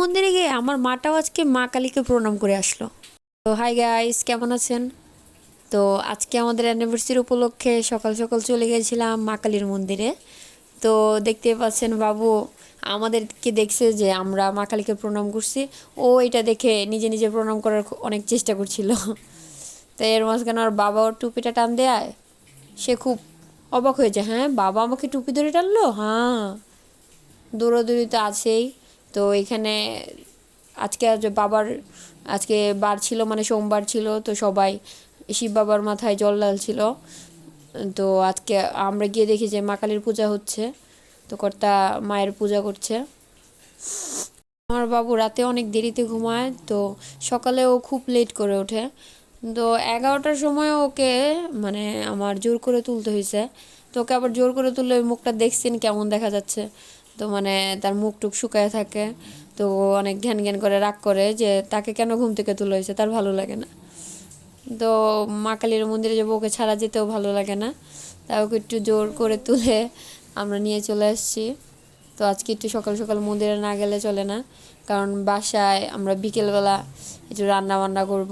মন্দিরে গিয়ে আমার মাটাও আজকে মা কালীকে প্রণাম করে আসলো। তো হাই গাইস কেমন আছেন? তো আজকে আমাদের অ্যানিভার্সারি উপলক্ষে সকাল সকাল চলে গেছিলাম মা কালীর মন্দিরে। তো দেখতে পাচ্ছেন বাবু আমাদেরকে দেখছে যে আমরা মা কালীকে প্রণাম করছি। ও এটা দেখে নিজে নিজে প্রণাম করার অনেক চেষ্টা করছিল। তো এর মাঝখানে ওর বাবা ওর টুপিটা টান দেয়। সে খুব অবাক হয়েছে হ্যাঁ বাবা আমাকে টুপি ধরে টানলো? হ্যাঁ দৌড়াদৌড়ি তো আছেই। তো এখানে আজকে আজ বাবার, আজকে বার ছিল মানে সোমবার ছিল, তো সবাই শিব বাবার মাথায় জল ঢালছিল। তো আজকে আমরা গিয়ে দেখি যে মা কালীর পূজা হচ্ছে, তো কর্তা মায়ের পূজা করছে। আমার বাবু রাতে অনেক দেরিতে ঘুমায়, তো সকালে ও খুব লেট করে ওঠে। তো এগারোটার সময় ওকে মানে আমার জোর করে তুলতে হয়েছে তো ওকে আবার জোর করে তুললে মুখটা দেখছেন কেমন দেখা যাচ্ছে। তো মানে তার মুখ টুক শুকায় থাকে। তো অনেক ঘ্যান ঘ্যান করে রাগ করে যে, তাকে কেন ঘুম থেকে তুলে হয়েছে তার ভালো লাগে না। তো মা কালীর মন্দিরে যাব, ওকে ছাড়া যেতেও ভালো লাগে না। তাই ওকে একটু জোর করে তুলে আমরা নিয়ে চলে আসছি। তো আজকে একটু সকাল সকাল মন্দিরে না গেলে চলে না। কারণ বাসায় আমরা বিকেলবেলা একটু রান্না বান্না করব।